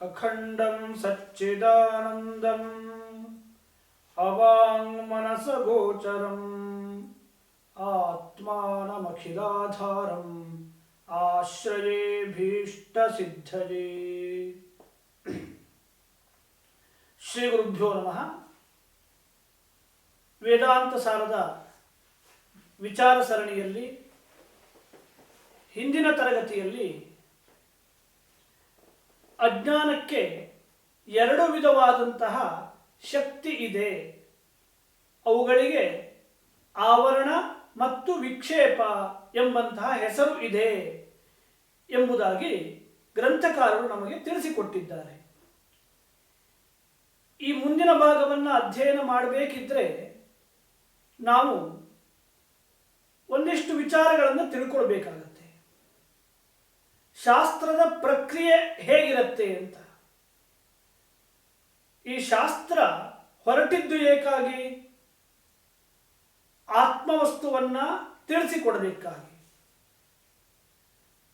अखण्डं सच्चिदानन्दम् अवाङ्मनसगोचरम् आत्मानमखिलाधारम् आश्रये भीष्टसिद्धये ಶ್ರೀ ಗುರುಭ್ಯೋ ನಮಃ ವೇದಾಂತ ಸಾರದ ವಿಚಾರ ಸರಣಿಯಲ್ಲಿ, ಹಿಂದಿನ ತರಗತಿಯಲ್ಲಿ ಅಜ್ಞಾನಕ್ಕೆ ಎರಡು ವಿಧವಾದಂತಹ ಶಕ್ತಿ ಇದೆ. ಅವುಗಳಿಗೆ ಆವರಣ ಮತ್ತು ವಿಕ್ಷೇಪ ಎಂಬಂತಹ ಹೆಸರು ಇದೆ ಎಂಬುದಾಗಿ ಗ್ರಂಥಕಾರರು ನಮಗೆ ತಿಳಿಸಿಕೊಟ್ಟಿದ್ದಾರೆ. ಈ ಮುಂದಿನ ಭಾಗವನ್ನು ಅಧ್ಯಯನ ಮಾಡಬೇಕಿದ್ರೆ ನಾವು ಒಂದಿಷ್ಟು ವಿಚಾರಗಳನ್ನು ತಿಳ್ಕೊಳ್ಬೇಕಾಗತ್ತೆ. ಶಾಸ್ತ್ರದ ಪ್ರಕ್ರಿಯೆ ಹೇಗಿರುತ್ತೆ ಅಂತ. ಈ ಶಾಸ್ತ್ರ ಹೊರಟಿದ್ದು ಏಕಾಗಿ ಆತ್ಮವಸ್ತುವನ್ನ ತಿಳಿಸಿಕೊಡಬೇಕಾಗಿ.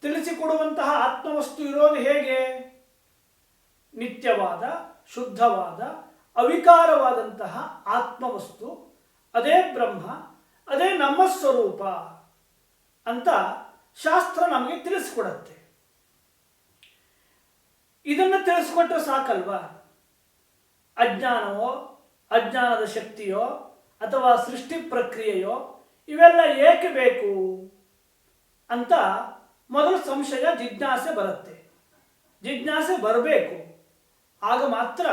ತಿಳಿಸಿಕೊಡುವಂತಹ ಆತ್ಮವಸ್ತು ಇರೋದು ಹೇಗೆ? ನಿತ್ಯವಾದ ಶುದ್ಧವಾದ, ಅವಿಕಾರವಾದಂತಹ ಆತ್ಮವಸ್ತು, ಅದೇ ಬ್ರಹ್ಮ, ಅದೇ ನಮ್ಮ ಸ್ವರೂಪ ಅಂತ ಶಾಸ್ತ್ರ ನಮಗೆ ತಿಳಿಸ್ಕೊಡತ್ತೆ. ಇದನ್ನು ತಿಳಿಸ್ಕೊಟ್ರೆ ಸಾಕಲ್ವಾ? ಅಜ್ಞಾನವೋ, ಅಜ್ಞಾನದ ಶಕ್ತಿಯೋ, ಅಥವಾ ಸೃಷ್ಟಿ ಪ್ರಕ್ರಿಯೆಯೋ, ಇವೆಲ್ಲ ಏಕೆ ಬೇಕು ಅಂತ ಮೊದಲು ಸಂಶಯ, ಜಿಜ್ಞಾಸೆ ಬರುತ್ತೆ. ಜಿಜ್ಞಾಸೆ ಬರಬೇಕು. ಆಗ ಮಾತ್ರ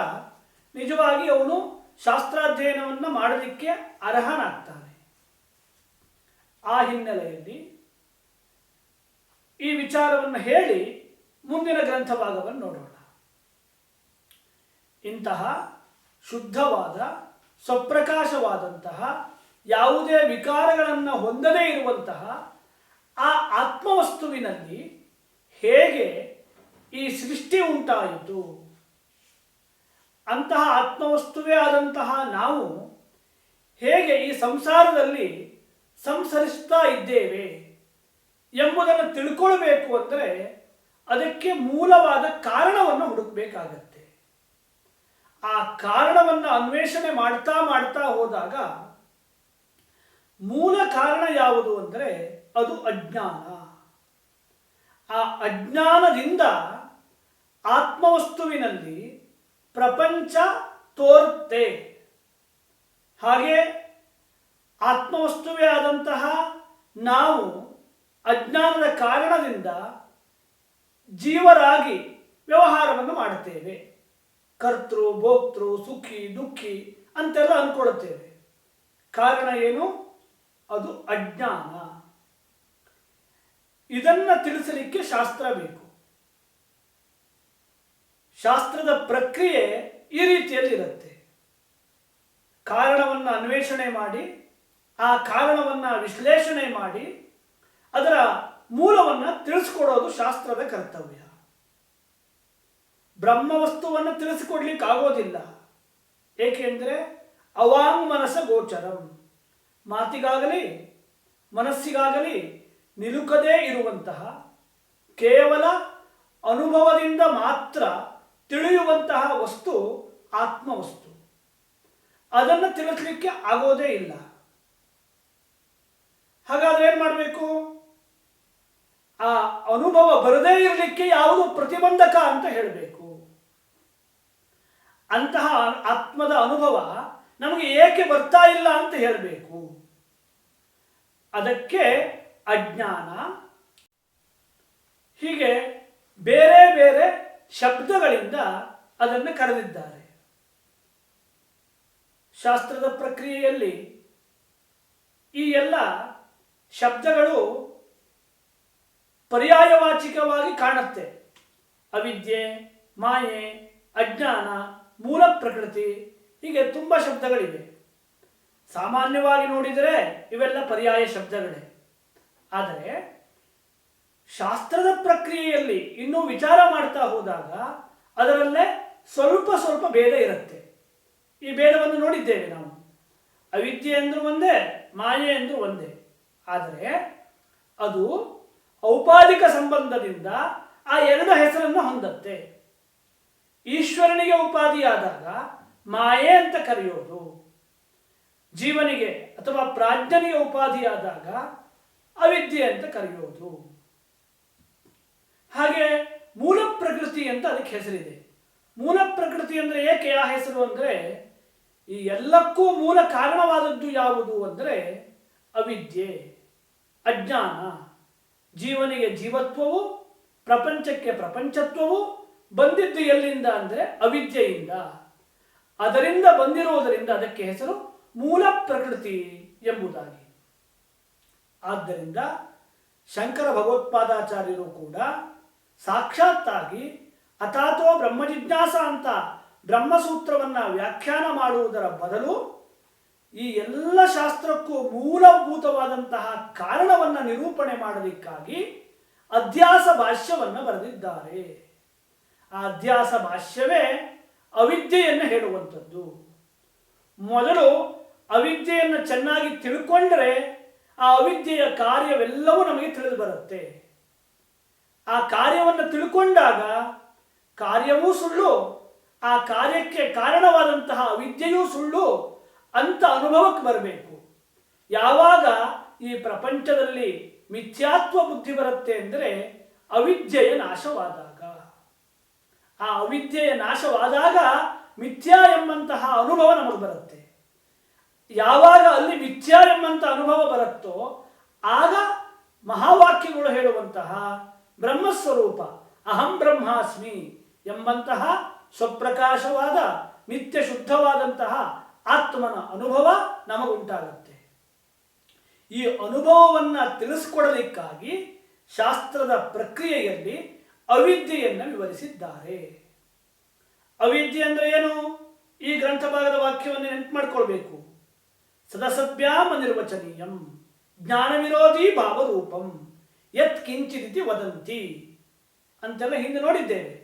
ನಿಜವಾಗಿ ಅವನು ಶಾಸ್ತ್ರಾಧ್ಯಯನವನ್ನು ಮಾಡಲಿಕ್ಕೆ ಅರ್ಹನಾಗ್ತಾನೆ. ಆ ಹಿನ್ನೆಲೆಯಲ್ಲಿ ಈ ವಿಚಾರವನ್ನು ಹೇಳಿ ಮುಂದಿನ ಗ್ರಂಥ ಭಾಗವನ್ನು ನೋಡೋಣ. ಇಂತಹ ಶುದ್ಧವಾದ, ಸ್ವಪ್ರಕಾಶವಾದಂತಹ, ಯಾವುದೇ ವಿಕಾರಗಳನ್ನು ಹೊಂದದೇ ಇರುವಂತಹ ಆ ಆತ್ಮವಸ್ತುವಿನಲ್ಲಿ ಹೇಗೆ ಈ ಸೃಷ್ಟಿ ಉಂಟಾಯಿತು? ಅಂತಹ ಆತ್ಮವಸ್ತುವೇ ಆದಂತಹ ನಾವು ಹೇಗೆ ಈ ಸಂಸಾರದಲ್ಲಿ ಸಂಸರಿಸ್ತಾ ಇದ್ದೇವೆ ಎಂಬುದನ್ನು ತಿಳ್ಕೊಳ್ಬೇಕು ಅಂದರೆ ಅದಕ್ಕೆ ಮೂಲವಾದ ಕಾರಣವನ್ನು ಹುಡುಕಬೇಕಾಗತ್ತೆ. ಆ ಕಾರಣವನ್ನು ಅನ್ವೇಷಣೆ ಮಾಡ್ತಾ ಮಾಡ್ತಾ ಹೋದಾಗ ಮೂಲ ಕಾರಣ ಯಾವುದು ಅಂದರೆ ಅದು ಅಜ್ಞಾನ. ಆ ಅಜ್ಞಾನದಿಂದ ಆತ್ಮವಸ್ತುವಿನಲ್ಲಿ ಪ್ರಪಂಚ ತೋರುತ್ತೆ ಹಾಗೆ ಆತ್ಮವಸ್ತುವೇ ಆದಂತಹ ನಾವು ಅಜ್ಞಾನದ ಕಾರಣದಿಂದ ಜೀವರಾಗಿ ವ್ಯವಹಾರವನ್ನು ಮಾಡುತ್ತೇವೆ. ಕರ್ತೃ, ಭೋಕ್ತೃ, ಸುಖಿ, ದುಃಖಿ ಅಂತೆಲ್ಲ ಅಂದ್ಕೊಳ್ಳುತ್ತೇವೆ. ಕಾರಣ ಏನು? ಅದು ಅಜ್ಞಾನ. ಇದನ್ನು ತಿಳಿಸಲಿಕ್ಕೆ ಶಾಸ್ತ್ರ ಬೇಕು. ಶಾಸ್ತ್ರದ ಪ್ರಕ್ರಿಯೆ ಈ ರೀತಿಯಲ್ಲಿ ಇರುತ್ತೆ ಕಾರಣವನ್ನು ಅನ್ವೇಷಣೆ ಮಾಡಿ, ಆ ಕಾರಣವನ್ನು ವಿಶ್ಲೇಷಣೆ ಮಾಡಿ, ಅದರ ಮೂಲವನ್ನು ತಿಳಿಸ್ಕೊಡೋದು ಶಾಸ್ತ್ರದ ಕರ್ತವ್ಯ. ಬ್ರಹ್ಮವಸ್ತುವನ್ನು ತಿಳಿಸಿಕೊಡ್ಲಿಕ್ಕೆ ಆಗೋದಿಲ್ಲ. ಏಕೆಂದರೆ ಅವಾಂಗ್ಮನಸ ಗೋಚರಂ. ಮಾತಿಗಾಗಲಿ, ಮನಸ್ಸಿಗಾಗಲಿ ನಿಲುಕದೇ ಇರುವಂತಹ ಕೇವಲ ಅನುಭವದಿಂದ ಮಾತ್ರ ತಿಳಿಯುವಂತಹ ವಸ್ತು ಆತ್ಮ ವಸ್ತು ಅದನ್ನು ತಿಳಿಸ್ಲಿಕ್ಕೆ ಆಗೋದೇ ಇಲ್ಲ. ಹಾಗಾದ್ರೆ ಏನು ಮಾಡಬೇಕು? ಆ ಅನುಭವ ಬರದೇ ಇರಲಿಕ್ಕೆ ಯಾವುದು ಪ್ರತಿಬಂಧಕ ಅಂತ ಹೇಳಬೇಕು. ಅಂತಹ ಆತ್ಮದ ಅನುಭವ ನಮಗೆ ಏಕೆ ಬರ್ತಾ ಇಲ್ಲ ಅಂತ ಹೇಳಬೇಕು. ಅದಕ್ಕೆ ಅಜ್ಞಾನ, ಹೀಗೆ ಬೇರೆ ಬೇರೆ ಶಬ್ದಗಳಿಂದ ಅದನ್ನು ಕರೆದಿದ್ದಾರೆ. ಶಾಸ್ತ್ರದ ಪ್ರಕ್ರಿಯೆಯಲ್ಲಿ ಈ ಎಲ್ಲ ಶಬ್ದಗಳು ಪರ್ಯಾಯವಾಚಿಕವಾಗಿ ಕಾಣುತ್ತೆ. ಅವಿದ್ಯೆ, ಮಾಯೆ, ಅಜ್ಞಾನ, ಮೂಲ ಪ್ರಕೃತಿ, ಹೀಗೆ ತುಂಬ ಶಬ್ದಗಳಿವೆ. ಸಾಮಾನ್ಯವಾಗಿ ನೋಡಿದರೆ ಇವೆಲ್ಲ ಪರ್ಯಾಯ ಶಬ್ದಗಳೇ. ಆದರೆ ಶಾಸ್ತ್ರದ ಪ್ರಕ್ರಿಯೆಯಲ್ಲಿ ಇನ್ನೂ ವಿಚಾರ ಮಾಡ್ತಾ ಹೋದಾಗ ಅದರಲ್ಲೇ ಸ್ವಲ್ಪ ಸ್ವಲ್ಪ ಭೇದ ಇರುತ್ತೆ. ಈ ಭೇದವನ್ನು ನೋಡಿದ್ದೇವೆ ನಾವು. ಅವಿದ್ಯೆ ಎಂದರೂ ಒಂದೇ, ಮಾಯೆ ಎಂದು ಒಂದೇ. ಆದರೆ ಅದು ಔಪಾದಿಕ ಸಂಬಂಧದಿಂದ ಆ ಎರಡು ಹೆಸರನ್ನು ಹೊಂದತ್ತೆ. ಈಶ್ವರನಿಗೆ ಉಪಾಧಿಯಾದಾಗ ಮಾಯೆ ಅಂತ ಕರೆಯೋದು. ಜೀವನಿಗೆ ಅಥವಾ ಪ್ರಾಜ್ಞನಿಗೆ ಉಪಾಧಿಯಾದಾಗ ಅವಿದ್ಯೆ ಅಂತ ಕರೆಯೋದು. ಹಾಗೆ ಮೂಲ ಪ್ರಕೃತಿ ಅಂತ ಅದಕ್ಕೆ ಹೆಸರಿದೆ. ಮೂಲ ಪ್ರಕೃತಿ ಅಂದರೆ ಏಕೆ ಆ ಹೆಸರು ಅಂದರೆ, ಈ ಎಲ್ಲಕ್ಕೂ ಮೂಲ ಕಾರಣವಾದದ್ದು ಯಾವುದು ಅಂದರೆ ಅವಿದ್ಯೆ, ಅಜ್ಞಾನ. ಜೀವನಿಗೆ ಜೀವತ್ವವು, ಪ್ರಪಂಚಕ್ಕೆ ಪ್ರಪಂಚತ್ವವು, ಬಂದಿದ್ದು ಎಲ್ಲಿಂದ ಅಂದರೆ ಅವಿದ್ಯೆಯಿಂದ. ಅದರಿಂದ ಬಂದಿರುವುದರಿಂದ ಅದಕ್ಕೆ ಹೆಸರು ಮೂಲ ಪ್ರಕೃತಿ ಎಂಬುದಾಗಿ. ಆದ್ದರಿಂದ ಶಂಕರ ಭಗವತ್ಪಾದಾಚಾರ್ಯರು ಕೂಡ ಸಾಕ್ಷಾತ್ತಾಗಿ ಅಥಾತೋ ಬ್ರಹ್ಮಜಿಜ್ಞಾಸ ಅಂತ ಬ್ರಹ್ಮಸೂತ್ರವನ್ನು ವ್ಯಾಖ್ಯಾನ ಮಾಡುವುದರ ಬದಲು ಈ ಎಲ್ಲ ಶಾಸ್ತ್ರಕ್ಕೂ ಮೂಲಭೂತವಾದಂತಹ ಕಾರಣವನ್ನ ನಿರೂಪಣೆ ಮಾಡಲಿಕ್ಕಾಗಿ ಅಧ್ಯಾಸ ಭಾಷ್ಯವನ್ನು ಬರೆದಿದ್ದಾರೆ. ಆ ಅಧ್ಯಾಸ ಭಾಷ್ಯವೇ ಅವಿದ್ಯೆಯನ್ನು ಹೇಳುವಂಥದ್ದು. ಮೊದಲು ಅವಿದ್ಯೆಯನ್ನು ಚೆನ್ನಾಗಿ ತಿಳ್ಕೊಂಡರೆ ಆ ಅವಿದ್ಯೆಯ ಕಾರ್ಯವೆಲ್ಲವೂ ನಮಗೆ ತಿಳಿದು ಬರುತ್ತೆ. ಆ ಕಾರ್ಯವನ್ನು ತಿಳ್ಕೊಂಡಾಗ ಕಾರ್ಯವೂ ಸುಳ್ಳು, ಆ ಕಾರ್ಯಕ್ಕೆ ಕಾರಣವಾದಂತಹ ಅವಿದ್ಯೆಯೂ ಸುಳ್ಳು ಅಂತ ಅನುಭವಕ್ಕೆ ಬರಬೇಕು. ಯಾವಾಗ ಈ ಪ್ರಪಂಚದಲ್ಲಿ ಮಿಥ್ಯಾತ್ವ ಬುದ್ಧಿ ಬರುತ್ತೆ ಅಂದರೆ ಅವಿದ್ಯೆಯ ನಾಶವಾದಾಗ. ಆ ಅವಿದ್ಯೆಯ ನಾಶವಾದಾಗ ಮಿಥ್ಯಾ ಎಂಬಂತಹ ಅನುಭವ ನಮಗೆ ಬರುತ್ತೆ. ಯಾವಾಗ ಅಲ್ಲಿ ಮಿಥ್ಯಾ ಎಂಬಂತಹ ಅನುಭವ ಬರುತ್ತೋ ಆಗ ಮಹಾವಾಕ್ಯಗಳು ಹೇಳುವಂತಹ ಬ್ರಹ್ಮಸ್ವರೂಪ, ಅಹಂ ಬ್ರಹ್ಮಾಸ್ಮಿ ಎಂಬಂತಹ ಸ್ವಪ್ರಕಾಶವಾದ ನಿತ್ಯ ಶುದ್ಧವಾದಂತಹ ಆತ್ಮನ ಅನುಭವ ನಮಗುಂಟಾಗುತ್ತೆ. ಈ ಅನುಭವವನ್ನು ತಿಳಿಸ್ಕೊಡಲಿಕ್ಕಾಗಿ ಶಾಸ್ತ್ರದ ಪ್ರಕ್ರಿಯೆಯಲ್ಲಿ ಅವಿದ್ಯೆಯನ್ನು ವಿವರಿಸಿದ್ದಾರೆ. ಅವಿದ್ಯೆ ಅಂದರೆ ಏನು? ಈ ಗ್ರಂಥ ಭಾಗದ ವಾಕ್ಯವನ್ನು ನೆನಪು ಮಾಡಿಕೊಳ್ಬೇಕು. ಸದಸಭ್ಯಾಮ ನಿರ್ವಚನೀಯಂ ಜ್ಞಾನ ವಿರೋಧಿ ಭಾವರೂಪಂ. ಯತ್ ಕಿಂಚಿದಿತಿ ವದಂತಿ ಅಂತೆಲ್ಲ ಹಿಂದೆ ನೋಡಿದ್ದೇವೆ.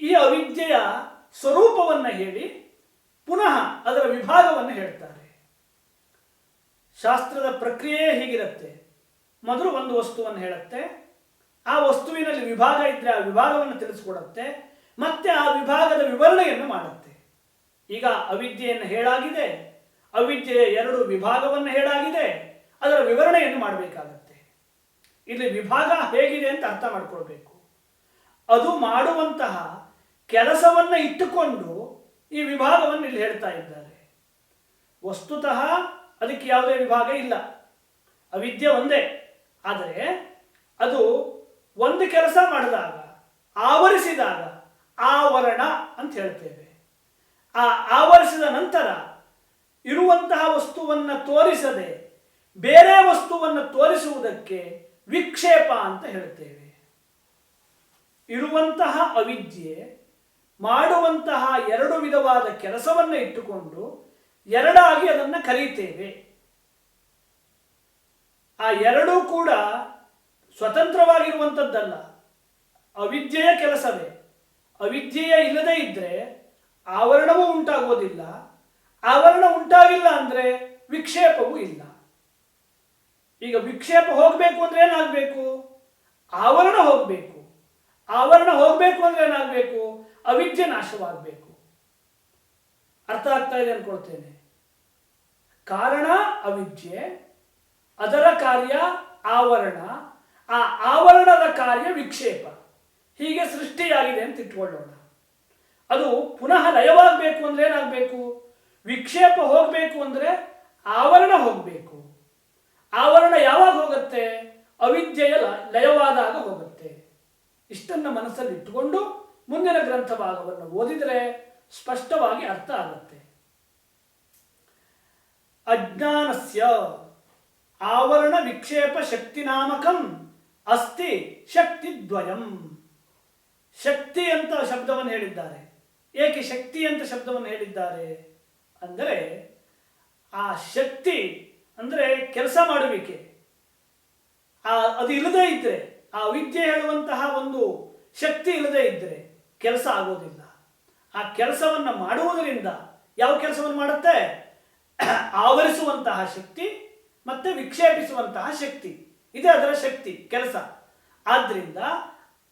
ಈ ಅವಿದ್ಯೆಯ ಸ್ವರೂಪವನ್ನು ಹೇಳಿ ಪುನಃ ಅದರ ವಿಭಾಗವನ್ನು ಹೇಳ್ತಾರೆ. ಶಾಸ್ತ್ರದ ಪ್ರಕ್ರಿಯೆಯೇ ಹೀಗಿರುತ್ತೆ. ಮೊದಲು ಒಂದು ವಸ್ತುವನ್ನು ಹೇಳುತ್ತೆ. ಆ ವಸ್ತುವಿನಲ್ಲಿ ವಿಭಾಗ ಇದ್ರೆ ಆ ವಿಭಾಗವನ್ನು ತಿಳಿಸ್ಕೊಡುತ್ತೆ. ಮತ್ತೆ ಆ ವಿಭಾಗದ ವಿವರಣೆಯನ್ನು ಮಾಡುತ್ತೆ. ಈಗ ಅವಿದ್ಯೆಯನ್ನು ಹೇಳಾಗಿದೆ. ಅವಿದ್ಯೆಯ ಎರಡು ವಿಭಾಗವನ್ನು ಹೇಳಾಗಿದೆ. ಅದರ ವಿವರಣೆಯನ್ನು ಮಾಡಬೇಕಾಗತ್ತೆ. ಇಲ್ಲಿ ವಿಭಾಗ ಹೇಗಿದೆ ಅಂತ ಅರ್ಥ ಮಾಡ್ಕೊಳ್ಬೇಕು. ಅದು ಮಾಡುವಂತಹ ಕೆಲಸವನ್ನ ಇಟ್ಟುಕೊಂಡು ಈ ವಿಭಾಗವನ್ನು ಇಲ್ಲಿ ಹೇಳ್ತಾ ಇದ್ದಾರೆ. ವಸ್ತುತಃ ಅದಕ್ಕೆ ಯಾವುದೇ ವಿಭಾಗ ಇಲ್ಲ. ಅವಿದ್ಯೆ ಒಂದೇ. ಆದರೆ ಅದು ಒಂದು ಕೆಲಸ ಮಾಡಿದಾಗ, ಆವರಿಸಿದಾಗ ಆವರಣ ಅಂತ ಹೇಳ್ತೇವೆ. ಆ ಆವರಿಸಿದ ನಂತರ ಇರುವಂತಹ ವಸ್ತುವನ್ನು ತೋರಿಸದೆ ಬೇರೆ ವಸ್ತುವನ್ನು ತೋರಿಸುವುದಕ್ಕೆ ವಿಕ್ಷೇಪ ಅಂತ ಹೇಳ್ತೇವೆ ಇರುವಂತಹ ಅವಿದ್ಯೆ, ಮಾಡುವಂತಹ ಎರಡು ವಿಧವಾದ ಕೆಲಸವನ್ನು ಇಟ್ಟುಕೊಂಡು ಎರಡಾಗಿ ಅದನ್ನು ಕರೀತೇವೆ ಆ ಎರಡೂ ಕೂಡ ಸ್ವತಂತ್ರವಾಗಿರುವಂಥದ್ದಲ್ಲ ಅವಿದ್ಯೆಯ ಕೆಲಸವೇ. ಅವಿದ್ಯೆಯ ಇಲ್ಲದೇ ಇದ್ದರೆ ಆವರಣವೂ ಉಂಟಾಗೋದಿಲ್ಲ ಆವರಣ ಉಂಟಾಗಿಲ್ಲ ಅಂದರೆ ವಿಕ್ಷೇಪವೂ ಇಲ್ಲ. ಈಗ ವಿಕ್ಷೇಪ ಹೋಗಬೇಕು ಅಂದ್ರೆ ಏನಾಗಬೇಕು? ಆವರಣ ಹೋಗಬೇಕು. ಆವರಣ ಹೋಗಬೇಕು ಅಂದ್ರೆ ಏನಾಗಬೇಕು? ಅವಿದ್ಯೆ ನಾಶವಾಗಬೇಕು. ಅರ್ಥ ಆಗ್ತಾ ಇದೆ ಅನ್ಕೊಳ್ತೇನೆ. ಕಾರಣ ಅವಿದ್ಯೆ, ಅದರ ಕಾರ್ಯ ಆವರಣ, ಆ ಆವರಣದ ಕಾರ್ಯ ವಿಕ್ಷೇಪ. ಹೀಗೆ ಸೃಷ್ಟಿಯಾಗಿದೆ ಅಂತ ಇಟ್ಕೊಳ್ಳೋಣ. ಅದು ಪುನಃ ಲಯವಾಗಬೇಕು ಅಂದ್ರೆ ಏನಾಗಬೇಕು? ವಿಕ್ಷೇಪ ಹೋಗಬೇಕು ಅಂದ್ರೆ ಆವರಣ ಹೋಗಬೇಕು. ಆವರಣ ಯಾವಾಗ ಹೋಗುತ್ತೆ? ಅವಿದ್ಯೆಯ ಲಯವಾದಾಗ ಹೋಗುತ್ತೆ. ಇಷ್ಟನ್ನ ಮನಸ್ಸಲ್ಲಿ ಇಟ್ಟುಕೊಂಡು ಮುಂದಿನ ಗ್ರಂಥ ಭಾಗವನ್ನು ಓದಿದರೆ ಸ್ಪಷ್ಟವಾಗಿ ಅರ್ಥ ಆಗುತ್ತೆ. ಅಜ್ಞಾನಸ್ಯ ಆವರಣ ವಿಕ್ಷೇಪ ಶಕ್ತಿ ನಾಮಕಂ ಅಸ್ತಿ ಶಕ್ತಿ ದ್ವಯಂ. ಶಕ್ತಿ ಅಂತ ಶಬ್ದವನ್ನು ಹೇಳಿದ್ದಾರೆ. ಏಕೆ ಶಕ್ತಿ ಅಂತ ಶಬ್ದವನ್ನು ಹೇಳಿದ್ದಾರೆ? ಅಂದರೆ ಆ ಶಕ್ತಿ ಅಂದರೆ ಕೆಲಸ ಮಾಡುವಿಕೆ. ಆ, ಅದು ಇಲ್ಲದೇ ಇದ್ದರೆ ಆ ವಿದ್ಯೆ ಹೇಳುವಂತಹ ಒಂದು ಶಕ್ತಿ ಇಲ್ಲದೇ ಇದ್ದರೆ ಕೆಲಸ ಆಗೋದಿಲ್ಲ. ಆ ಕೆಲಸವನ್ನು ಮಾಡುವುದರಿಂದ ಯಾವ ಕೆಲಸವನ್ನು ಮಾಡುತ್ತೆ? ಆವರಿಸುವಂತಹ ಶಕ್ತಿ ಮತ್ತೆ ವಿಕ್ಷೇಪಿಸುವಂತಹ ಶಕ್ತಿ. ಇದೆ ಅದರ ಶಕ್ತಿ, ಕೆಲಸ. ಆದ್ದರಿಂದ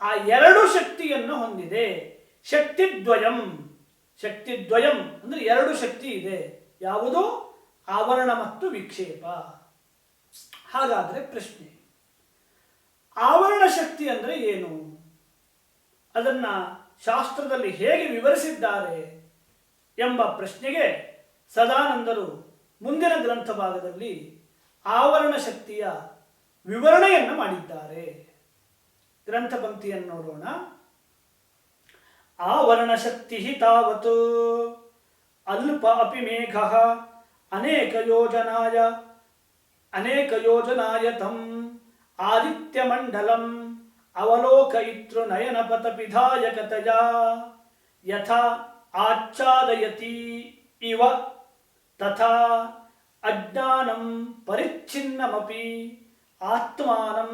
ಆ ಎರಡು ಶಕ್ತಿಯನ್ನು ಹೊಂದಿದೆ. ಶಕ್ತಿದ್ವಯಂ. ಶಕ್ತಿದ್ವಯಂ ಅಂದ್ರೆ ಎರಡು ಶಕ್ತಿ ಇದೆ. ಯಾವುದು? ಆವರಣ ಮತ್ತು ವಿಕ್ಷೇಪ. ಹಾಗಾದರೆ ಪ್ರಶ್ನೆ. ಆವರಣ ಶಕ್ತಿ ಅಂದರೆ ಏನು? ಅದನ್ನ ಶಾಸ್ತ್ರದಲ್ಲಿ ಹೇಗೆ ವಿವರಿಸಿದ್ದಾರೆ ಎಂಬ ಪ್ರಶ್ನೆಗೆ ಸದಾನಂದರು ಮುಂದಿನ ಗ್ರಂಥ ಭಾಗದಲ್ಲಿ ಆವರಣ ಶಕ್ತಿಯ ವಿವರಣೆಯನ್ನು ಮಾಡಿದ್ದಾರೆ. ಗ್ರಂಥ ಪಂಕ್ತಿಯನ್ನು ನೋಡೋಣ. ಆವರಣ ಶಕ್ತಿ ತಾವತ್ ಅಲ್ಪ ಅಪಿ ಮೇಘ ಅನೇಕ ಯೋಜನಾಯ ಅನೇಕ ಯೋಜನಾಯ ತಂ ಆದಿತ್ಯ ಮಂಡಲಂ ಅವಲೋಕಯಿತೃ ನಯನ ಪಥ ಪಿಧಾಯಕತಯ ಯಥಾ ಆಚ್ಛಾದಯತಿ ಇವ ತಥಾ ಅಜ್ಞಾನಂ ಪರಿಚ್ಛಿನ್ನಮಪಿ ಆತ್ಮಾನಂ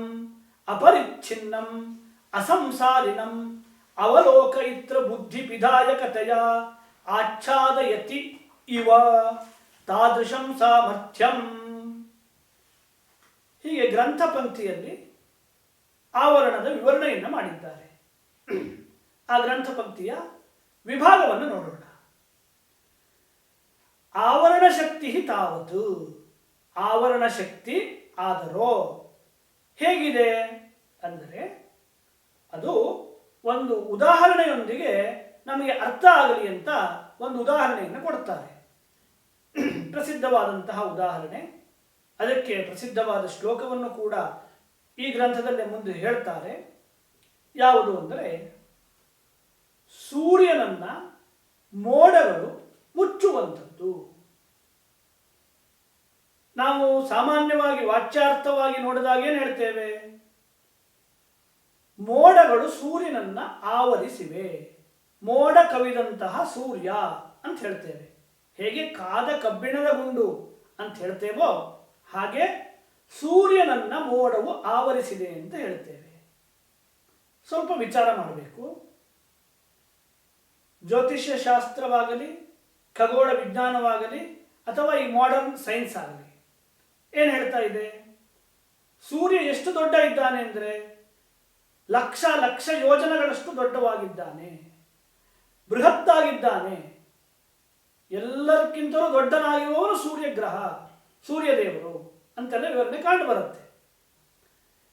ತಾದೃಶಂ ಸಾಮರ್ಥ್ಯಂ. ಹೀಗೆ ಗ್ರಂಥ ಪಂಕ್ತಿಯಲ್ಲಿ ಆವರಣದ ವಿವರಣೆಯನ್ನು ಮಾಡಿದ್ದಾರೆ. ಆ ಗ್ರಂಥ ಪಂಕ್ತಿಯ ವಿಭಾಗವನ್ನು ನೋಡೋಣ. ಆವರಣ ಶಕ್ತಿ ತಾವತು ಆವರಣ ಶಕ್ತಿ ಆದರೋ. ಹೇಗಿದೆ? ಅಂದರೆ ಅದು ಒಂದು ಉದಾಹರಣೆಯೊಂದಿಗೆ ನಮಗೆ ಅರ್ಥ ಆಗಲಿ ಅಂತ ಒಂದು ಉದಾಹರಣೆಯನ್ನು ಕೊಡ್ತಾರೆ. ಪ್ರಸಿದ್ಧವಾದಂತಹ ಉದಾಹರಣೆ. ಅದಕ್ಕೆ ಪ್ರಸಿದ್ಧವಾದ ಶ್ಲೋಕವನ್ನು ಕೂಡ ಈ ಗ್ರಂಥದಲ್ಲೇ ಮುಂದೆ ಹೇಳ್ತಾರೆ. ಯಾವುದು ಅಂದರೆ, ಸೂರ್ಯನನ್ನ ಮೋಡಗಳು ಮುಚ್ಚುವಂಥದ್ದು. ನಾವು ಸಾಮಾನ್ಯವಾಗಿ ವಾಚ್ಯಾರ್ಥವಾಗಿ ನೋಡಿದಾಗ ಏನು ಹೇಳ್ತೇವೆ? ಮೋಡಗಳು ಸೂರ್ಯನನ್ನ ಆವರಿಸಿವೆ. ಮೋಡ ಕವಿದಂತಹ ಸೂರ್ಯ ಅಂತ ಹೇಳ್ತೇವೆ. ಹೇಗೆ ಕಾದ ಕಬ್ಬಿಣದ ಗುಂಡು ಅಂತ ಹೇಳ್ತೇವೋ ಹಾಗೆ ಸೂರ್ಯನನ್ನ ಮೋಡವು ಆವರಿಸಿದೆ ಅಂತ ಹೇಳ್ತೇವೆ. ಸ್ವಲ್ಪ ವಿಚಾರ ಮಾಡಬೇಕು. ಜ್ಯೋತಿಷ್ಯ ಶಾಸ್ತ್ರವಾಗಲಿ, ಖಗೋಳ ವಿಜ್ಞಾನವಾಗಲಿ, ಅಥವಾ ಈ ಮಾಡರ್ನ್ ಸೈನ್ಸ್ ಆಗಲಿ, ಏನು ಹೇಳ್ತಾ ಇದೆ? ಸೂರ್ಯ ಎಷ್ಟು ದೊಡ್ಡ ಇದ್ದಾನೆ ಅಂದರೆ ಲಕ್ಷ ಲಕ್ಷ ಯೋಜನೆಗಳಷ್ಟು ದೊಡ್ಡವಾಗಿದ್ದಾನೆ. ಬೃಹತ್ತಾಗಿದ್ದಾನೆ. ಎಲ್ಲರಿಗಿಂತಲೂ ದೊಡ್ಡನಾಗಿರುವವರು ಸೂರ್ಯಗ್ರಹ, ಸೂರ್ಯದೇವರು ಅಂತೆಲ್ಲ ವಿವರಣೆ ಕಂಡು ಬರುತ್ತೆ.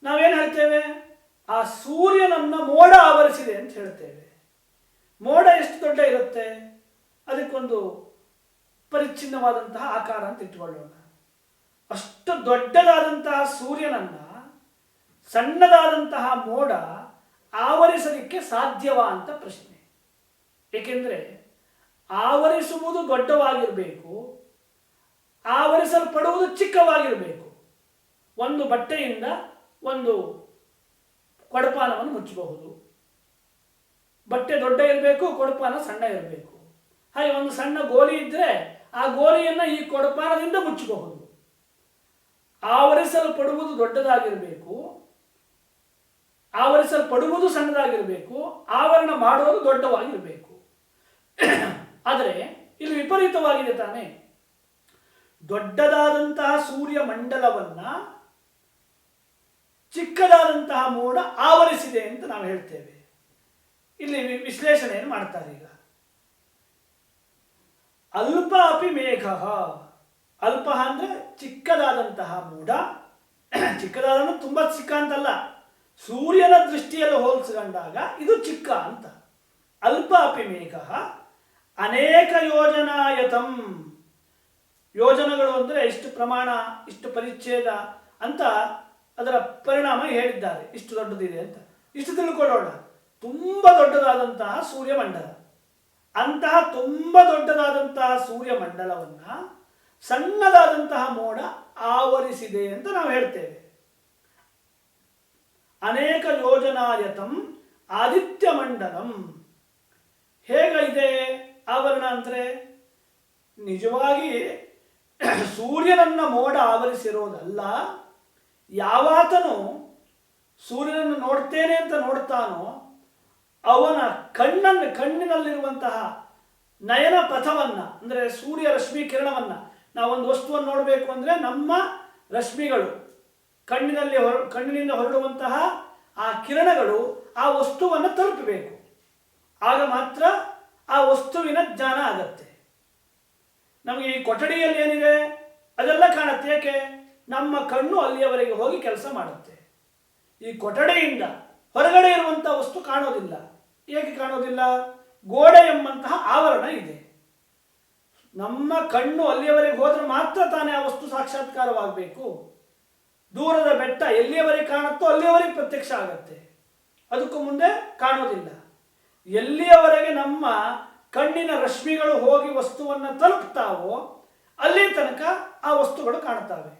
ನಾವೇನು ಹೇಳ್ತೇವೆ? ಆ ಸೂರ್ಯನನ್ನ ಮೋಡ ಆವರಿಸಿದೆ ಅಂತ ಹೇಳ್ತೇವೆ. ಮೋಡ ಎಷ್ಟು ದೊಡ್ಡ ಇರುತ್ತೆ? ಅದಕ್ಕೊಂದು ಪರಿಚ್ಛಿನ್ನವಾದಂತಹ ಆಕಾರ ಅಂತ ಇಟ್ಕೊಳ್ಳೋಣ ಅಷ್ಟು ದೊಡ್ಡದಾದಂತಹ ಸೂರ್ಯನನ್ನ, ಸಣ್ಣದಾದಂತಹ ಮೋಡ ಆವರಿಸಲಿಕ್ಕೆ ಸಾಧ್ಯವಾ ಅಂತ ಪ್ರಶ್ನೆ. ಏಕೆಂದರೆ ಆವರಿಸುವುದು ದೊಡ್ಡವಾಗಿರಬೇಕು, ಆವರಿಸಲ್ಪಡುವುದು ಚಿಕ್ಕವಾಗಿರಬೇಕು. ಒಂದು ಬಟ್ಟೆಯಿಂದ ಒಂದು ಕೊಡಪಾನವನ್ನು ಮುಚ್ಚಬಹುದು. ಬಟ್ಟೆ ದೊಡ್ಡ ಇರಬೇಕು, ಕೊಡಪಾನ ಸಣ್ಣ ಇರಬೇಕು. ಹಾಗೆ ಒಂದು ಸಣ್ಣ ಗೋಲಿ ಇದ್ದರೆ ಆ ಗೋಲಿಯನ್ನು ಈ ಕೊಡಪಾನದಿಂದ ಮುಚ್ಚಬಹುದು. ಆವರಿಸಲ್ಪಡುವುದು ದೊಡ್ಡದಾಗಿರಬೇಕು, ಆವರಿಸಲ್ಪಡುವುದು ಸಣ್ಣದಾಗಿರಬೇಕು, ಆವರಣ ಮಾಡುವುದು ದೊಡ್ಡವಾಗಿರಬೇಕು. ಆದರೆ ಇಲ್ಲಿ ವಿಪರೀತವಾಗಿದೆ ತಾನೇ. ದೊಡ್ಡದಾದಂತಹ ಸೂರ್ಯ ಮಂಡಲವನ್ನ ಚಿಕ್ಕದಾದಂತಹ ಮೋಡ ಆವರಿಸಿದೆ ಅಂತ ನಾವು ಹೇಳ್ತೇವೆ. ಇಲ್ಲಿ ವಿಶ್ಲೇಷಣೆಯನ್ನು ಮಾಡ್ತಾರೆ ಈಗ. ಅಲ್ಪ ಅಪಿ ಮೇಘ. ಅಲ್ಪ ಅಂದ್ರೆ ಚಿಕ್ಕದಾದಂತಹ ಮೋಡ. ಚಿಕ್ಕದಾದ ತುಂಬಾ ಚಿಕ್ಕ ಅಂತಲ್ಲ. ಸೂರ್ಯನ ದೃಷ್ಟಿಯಲ್ಲಿ ಹೋಲಿಸಿಕೊಂಡಾಗ ಇದು ಚಿಕ್ಕ ಅಂತ. ಅಲ್ಪ ಅಪಿ ಮೇಘ. ಅನೇಕ ಯೋಜನಾಯತಂ. ಯೋಜನೆಗಳು ಅಂದರೆ ಇಷ್ಟು ಪ್ರಮಾಣ, ಇಷ್ಟು ಪರಿಚ್ಛೇದ ಅಂತ ಅದರ ಪರಿಣಾಮ ಹೇಳಿದ್ದಾರೆ. ಇಷ್ಟು ದೊಡ್ಡದಿದೆ ಅಂತ. ಇಷ್ಟು ತಿಳ್ಕೊಳ್ಳೋಣ. ತುಂಬ ದೊಡ್ಡದಾದಂತಹ ಸೂರ್ಯಮಂಡಲ. ಅಂತಹ ತುಂಬ ದೊಡ್ಡದಾದಂತಹ ಸೂರ್ಯಮಂಡಲವನ್ನು ಸಣ್ಣದಾದಂತಹ ಮೋಡ ಆವರಿಸಿದೆ ಅಂತ ನಾವು ಹೇಳ್ತೇವೆ. ಅನೇಕ ಯೋಜನಾಯತಂ ಆದಿತ್ಯ ಮಂಡಲಂ. ಹೇಗಿದೆ ಆವರಣ ಅಂದರೆ ನಿಜವಾಗಿ ಸೂರ್ಯನನ್ನ ಮೋಡ ಆವರಿಸಿರೋದಲ್ಲ, ಯಾವಾತನು ಸೂರ್ಯನನ್ನು ನೋಡ್ತೇನೆ ಅಂತ ನೋಡ್ತಾನೋ, ಅವನ ಕಣ್ಣನ್ನು ಕಣ್ಣಿನಲ್ಲಿರುವಂತಹ ನಯನ ಪಥವನ್ನು, ಅಂದರೆ ಸೂರ್ಯ ರಶ್ಮಿ ಕಿರಣವನ್ನು ನಾವೊಂದು ವಸ್ತುವನ್ನು ನೋಡಬೇಕು ಅಂದರೆ ನಮ್ಮ ರಶ್ಮಿಗಳು, ಕಣ್ಣಿನಲ್ಲಿ ಹೊರ, ಕಣ್ಣಿನಿಂದ ಹೊರಡುವಂತಹ ಆ ಕಿರಣಗಳು ಆ ವಸ್ತುವನ್ನು ತಲುಪಬೇಕು. ಆಗ ಮಾತ್ರ ಆ ವಸ್ತುವಿನ ಜ್ಞಾನ ಆಗತ್ತೆ. ನಮಗೆ ಈ ಕೊಠಡಿಯಲ್ಲಿ ಏನಿದೆ? ಅದೆಲ್ಲ ಕಾಣುತ್ತೆ. ಏಕೆ? ನಮ್ಮ ಕಣ್ಣು ಅಲ್ಲಿಯವರೆಗೆ ಹೋಗಿ ಕೆಲಸ ಮಾಡುತ್ತೆ. ಈ ಕೊಠಡಿಯಿಂದ ಹೊರಗಡೆ ಇರುವಂತಹ ವಸ್ತು ಕಾಣೋದಿಲ್ಲ. ಏಕೆ ಕಾಣೋದಿಲ್ಲ? ಗೋಡೆ ಎಂಬಂತಹ ಆವರಣ ಇದೆ. ನಮ್ಮ ಕಣ್ಣು ಅಲ್ಲಿಯವರೆಗೆ ಹೋದ್ರೆ ಮಾತ್ರ ತಾನೇ ಆ ವಸ್ತು ಸಾಕ್ಷಾತ್ಕಾರವಾಗಬೇಕು. ದೂರದ ಬೆಟ್ಟ ಎಲ್ಲಿಯವರೆಗೆ ಕಾಣುತ್ತೋ ಅಲ್ಲಿಯವರೆಗೆ ಪ್ರತ್ಯಕ್ಷ ಆಗತ್ತೆ. ಅದಕ್ಕೂ ಮುಂದೆ ಕಾಣೋದಿಲ್ಲ. ಎಲ್ಲಿಯವರೆಗೆ ನಮ್ಮ ಕಣ್ಣಿನ ರಶ್ಮಿಗಳು ಹೋಗಿ ವಸ್ತುವನ್ನು ತಲುಪ್ತಾವೋ ಅಲ್ಲಿ ತನಕ ಆ ವಸ್ತುಗಳು ಕಾಣ್ತವೆ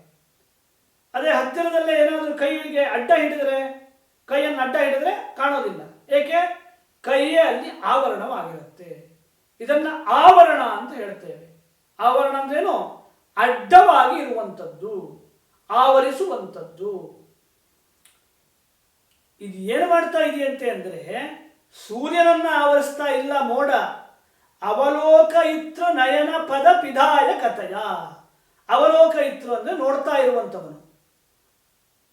ಅದೇ ಹತ್ತಿರದಲ್ಲೇ ಏನಾದರೂ ಕೈಗೆ ಅಡ್ಡ ಹಿಡಿದರೆ, ಕೈಯನ್ನು ಅಡ್ಡ ಹಿಡಿದ್ರೆ ಕಾಣೋದಿಲ್ಲ. ಏಕೆ? ಕೈಯೇ ಅಲ್ಲಿ ಆವರಣವಾಗಿರುತ್ತೆ. ಇದನ್ನ ಆವರಣ ಅಂತ ಹೇಳ್ತೇವೆ. ಆವರಣ ಅಂದ್ರೇನು? ಅಡ್ಡವಾಗಿ ಇರುವಂಥದ್ದು, ಆವರಿಸುವಂಥದ್ದು. ಇದು ಏನು ಮಾಡ್ತಾ ಇದೆಯಂತೆ ಅಂದ್ರೆ ಸೂರ್ಯನನ್ನ ಆವರಿಸ್ತಾ ಇಲ್ಲ ಮೋಡ, ಅವಲೋಕ ಇತ್ರ ನಯನ ಪದ ಪಿದಾಯ ಕಥೆಯ. ಅವಲೋಕ ಇತ್ರ ಅಂದ್ರೆ ನೋಡ್ತಾ ಇರುವಂಥವನು.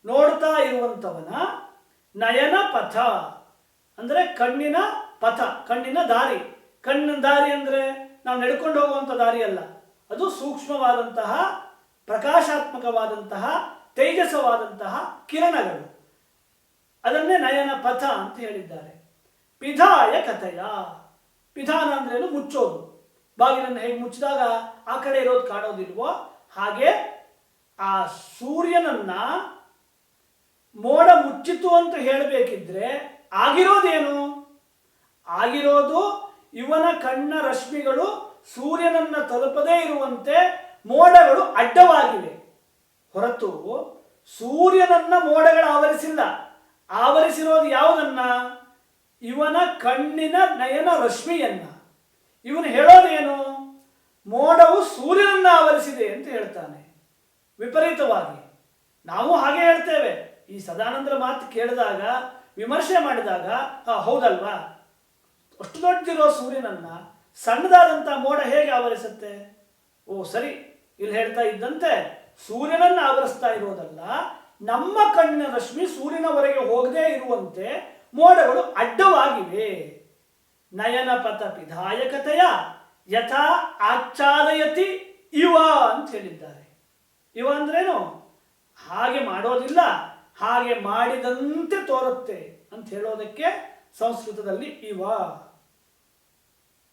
ನೋಡ್ತಾ ಇರುವಂಥವನ ನಯನ ಪಥ. ಅಂದರೆ ಕಣ್ಣಿನ ಪಥ, ಕಣ್ಣಿನ ದಾರಿ. ಕಣ್ಣಿನ ದಾರಿ ಅಂದರೆ ನಾವು ನಡ್ಕೊಂಡು ಹೋಗುವಂಥ ದಾರಿ ಅಲ್ಲ. ಅದು ಸೂಕ್ಷ್ಮವಾದಂತಹ, ಪ್ರಕಾಶಾತ್ಮಕವಾದಂತಹ ತೇಜಸವಾದಂತಹ ಕಿರಣಗಳು. ಅದನ್ನೇ ನಯನ ಪಥ ಅಂತ ಹೇಳಿದ್ದಾರೆ. ಪಿಧಾಯ ಕಥೆಯ ಪಿಧಾನ ಅಂದ್ರೇನು ಮುಚ್ಚೋದು. ಬಾಗಿಲನ್ನು ಹೇಗೆ ಮುಚ್ಚಿದಾಗ ಆ ಕಡೆ ಇರೋದು ಕಾಣೋದಿಲ್ವೋ ಹಾಗೆ ಆ ಸೂರ್ಯನನ್ನ ಮೋಡ ಮುಚ್ಚಿತು ಅಂತ ಹೇಳಬೇಕಿದ್ರೆ ಆಗಿರೋದೇನು? ಆಗಿರೋದು ಇವನ ಕಣ್ಣ ರಶ್ಮಿಗಳು ಸೂರ್ಯನನ್ನ ತಲುಪದೇ ಇರುವಂತೆ ಮೋಡಗಳು ಅಡ್ಡವಾಗಿವೆ. ಹೊರತು ಸೂರ್ಯನನ್ನ ಮೋಡಗಳು ಆವರಿಸಿಲ್ಲ. ಆವರಿಸಿರೋದು ಯಾವುದನ್ನ? ಇವನ ಕಣ್ಣಿನ ನಯನ ರಶ್ಮಿಯನ್ನ. ಇವನು ಹೇಳೋದೇನು ಮೋಡವು ಸೂರ್ಯನನ್ನ ಆವರಿಸಿದೆ ಅಂತ ಹೇಳ್ತಾನೆ. ವಿಪರೀತವಾಗಿ. ನಾವು ಹಾಗೆ ಹೇಳ್ತೇವೆ. ಈ ಸದಾನಂದರ ಮಾತು ಕೇಳಿದಾಗ ವಿಮರ್ಶೆ ಮಾಡಿದಾಗ "ಆ, ಹೌದಲ್ವಾ? ಅಷ್ಟು ದೊಡ್ಡದಿರೋ ಸೂರ್ಯನನ್ನ ಸಣ್ಣದಾದಂಥ ಮೋಡ ಹೇಗೆ ಆವರಿಸುತ್ತೆ? ಓ ಸರಿ. ಇಲ್ಲಿ ಹೇಳ್ತಾ ಇದ್ದಂತೆ ಸೂರ್ಯನನ್ನ ಆವರಿಸ್ತಾ ಇರೋದಲ್ಲ ನಮ್ಮ ಕಣ್ಣಿನ ರಶ್ಮಿ ಸೂರ್ಯನವರೆಗೆ ಹೋಗದೇ ಇರುವಂತೆ ಮೋಡಗಳು ಅಡ್ಡವಾಗಿವೆ. ನಯನ ಪಥ ವಿಧಾಯಕತೆಯ ಯಥಾ ಆಚ್ಛಾದಯತಿ ಇವ ಅಂತ ಹೇಳಿದ್ದಾರೆ. ಇವ ಅಂದ್ರೇನು? ಹಾಗೆ ಮಾಡೋದಿಲ್ಲ, ಹಾಗೆ ಮಾಡಿದಂತೆ ತೋರುತ್ತೆ ಅಂತ ಹೇಳೋದಕ್ಕೆ ಸಂಸ್ಕೃತದಲ್ಲಿ ಇವ.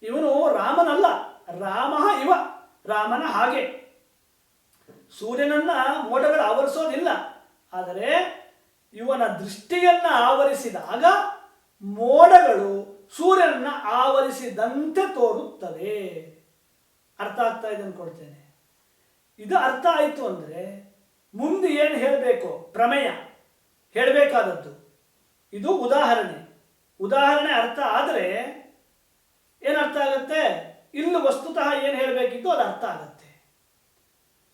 ಇವನು ರಾಮನಲ್ಲ, ರಾಮ ಇವ, ರಾಮನ ಹಾಗೆ. ಸೂರ್ಯನನ್ನ ಮೋಡಗಳು ಆವರಿಸೋದಿಲ್ಲ, ಆದರೆ ಇವನ ದೃಷ್ಟಿಯನ್ನು ಆವರಿಸಿದಾಗ ಮೋಡಗಳು ಸೂರ್ಯನನ್ನ ಆವರಿಸಿದಂತೆ ತೋರುತ್ತದೆ. ಅರ್ಥ ಆಗ್ತಾ ಇದೆ ಅನ್ಕೊಳ್ತೇನೆ. ಇದು ಅರ್ಥ ಆಯಿತು ಅಂದರೆ ಮುಂದೆ ಏನು ಹೇಳಬೇಕು? ಪ್ರಮೇಯ. ಹೇಳಬೇಕಾದದ್ದು. ಇದು ಉದಾಹರಣೆ. ಉದಾಹರಣೆ ಅರ್ಥ ಆದರೆ ಏನರ್ಥ ಆಗುತ್ತೆ? ಇಲ್ಲಿ ವಸ್ತುತಃ ಏನು ಹೇಳಬೇಕಿತ್ತು ಅದು ಅರ್ಥ ಆಗುತ್ತೆ.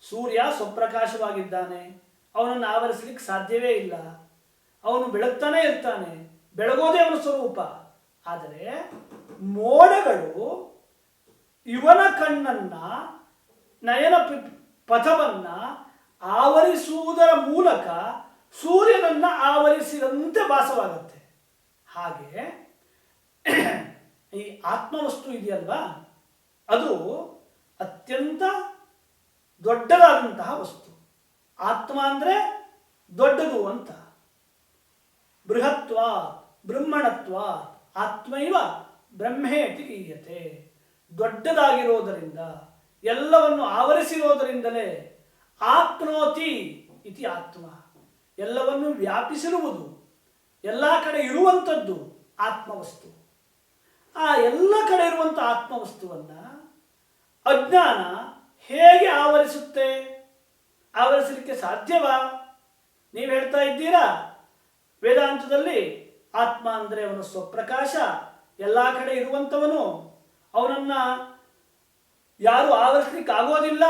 ಸೂರ್ಯ ಸ್ವಪ್ರಕಾಶವಾಗಿದ್ದಾನೆ. ಅವನನ್ನು ಆವರಿಸಲಿಕ್ಕೆ ಸಾಧ್ಯವೇ ಇಲ್ಲ. ಅವನು ಬೆಳಗ್ತಾನೆ ಇರ್ತಾನೆ. ಬೆಳಗೋದೇ ಅವನ ಸ್ವರೂಪ. ಆದರೆ ಮೋಡಗಳು ಇವನ ಕಣ್ಣನ್ನ, ನಯನ ಪಥವನ್ನ ಆವರಿಸುವುದರ ಮೂಲಕ ಸೂರ್ಯನನ್ನ ಆವರಿಸಿದಂತೆ ಭಾಸವಾಗುತ್ತೆ. ಹಾಗೆ ಈ ಆತ್ಮವಸ್ತು ಇದೆಯಲ್ವಾ? ಅದು ಅತ್ಯಂತ ದೊಡ್ಡದಾದಂತಹ ವಸ್ತು. ಆತ್ಮ ಅಂದರೆ ದೊಡ್ಡದು ಅಂತ. ಬೃಹತ್ವ, ಬ್ರಹ್ಮಣತ್ವ, ಆತ್ಮೈವ ಬ್ರಹ್ಮೇತಿ ಗೀಯತೆ ದೊಡ್ಡದಾಗಿರೋದರಿಂದ, ಎಲ್ಲವನ್ನು ಆವರಿಸಿರೋದರಿಂದಲೇ ಆಪ್ನೋತಿ ಇತಿ ಆತ್ಮ. ಎಲ್ಲವನ್ನು ವ್ಯಾಪಿಸಿರುವುದು, ಎಲ್ಲ ಕಡೆ ಇರುವಂಥದ್ದು ಆತ್ಮವಸ್ತು. ಆ ಎಲ್ಲ ಕಡೆ ಇರುವಂಥ ಆತ್ಮವಸ್ತುವನ್ನು ಅಜ್ಞಾನ ಹೇಗೆ ಆವರಿಸುತ್ತೆ? ಆವರಿಸಲಿಕ್ಕೆ ಸಾಧ್ಯವಾ? ನೀವು ಹೇಳ್ತಾ ಇದ್ದೀರಾ? ವೇದಾಂತದಲ್ಲಿ ಆತ್ಮ ಅಂದರೆ ಅವನು ಸ್ವಪ್ರಕಾಶ, ಎಲ್ಲ ಕಡೆ ಇರುವಂಥವನು ಅವನನ್ನು ಯಾರು ಆವರಿಸ್ಲಿಕ್ಕೆ ಆಗೋದಿಲ್ಲ